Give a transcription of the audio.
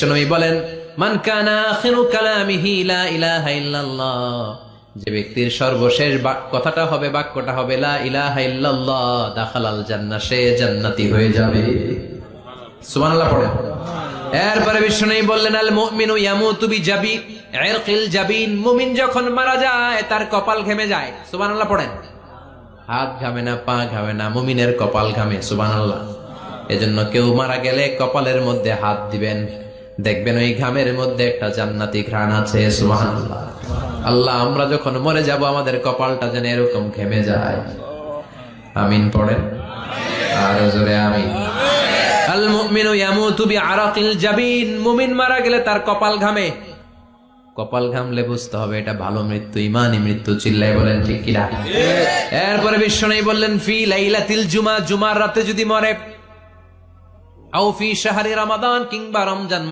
বিশ্বনবী বলেন, মান কানা আখিরু কালামিহি লা ইলাহা ইল্লাল্লাহ। যে ব্যক্তির সর্বশেষ কথাটা হবে, বাক্যটা হবে, লা ইলাহা ইল্লাল্লাহ, দাখালাল জান্নাহ, সে জান্নাতি হয়ে যাবে। সুবহানাল্লাহ পড়ে। এরপরে বিষ্ণু বললেন, আল মুমিনু ইয়ামুতু বিজাবি ইরকিল জাবিন। মুমিন যখন মারা যায়, তার কপাল ঘেমে যায়। সুবহানাল্লাহ পড়েন। হাত ঘামে না, পা ঘামে না, মুমিনের কপাল ঘামে, সুবহানাল্লাহ। এজন্য কেউ মারা গেলে কপালের মধ্যে হাত দিবেন। দেখবেন ওই ঘামের মধ্যে একটা জান্নাতি ঘ্রাণ আছে আল্লাহ, আমরা যখন মরে যাব, আমাদের কপালটা যেন এরকম ঘেমে যায়। আমিন পড়েন? আর জোরে হবে এটা ভালো মৃত্যু ইমানি মৃত্যু বলেন এরপরে বললেন, ফি জুমা, জুমার রাতে যদি মরে ফি কিংবা রমজান